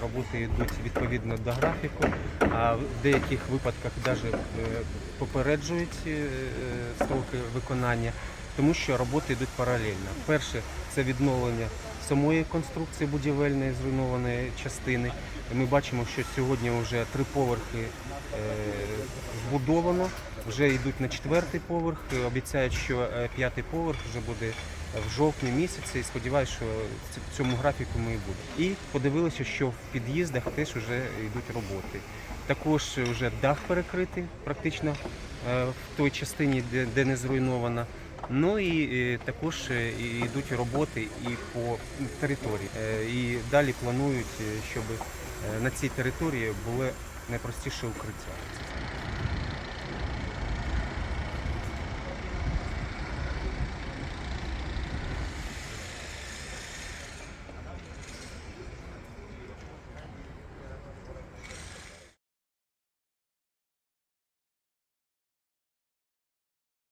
роботи йдуть відповідно до графіку, а в деяких випадках навіть попереджують е, строки виконання, тому що роботи йдуть паралельно. Перше це відновлення самої конструкції будівельної зруйнованої частини. Ми бачимо, що сьогодні вже три поверхи е, збудовано, вже йдуть на четвертий поверх. Обіцяють, що е, п'ятий поверх вже буде в жовтні місяці. І сподіваюся, що в цьому графіку ми і будемо. І подивилися, що в під'їздах теж вже йдуть роботи. Також вже дах перекритий практично е, в той частині, де, де не зруйнована. Ну і е, також йдуть роботи і по території. І далі планують, щоб на цій території було найпростіше укриття.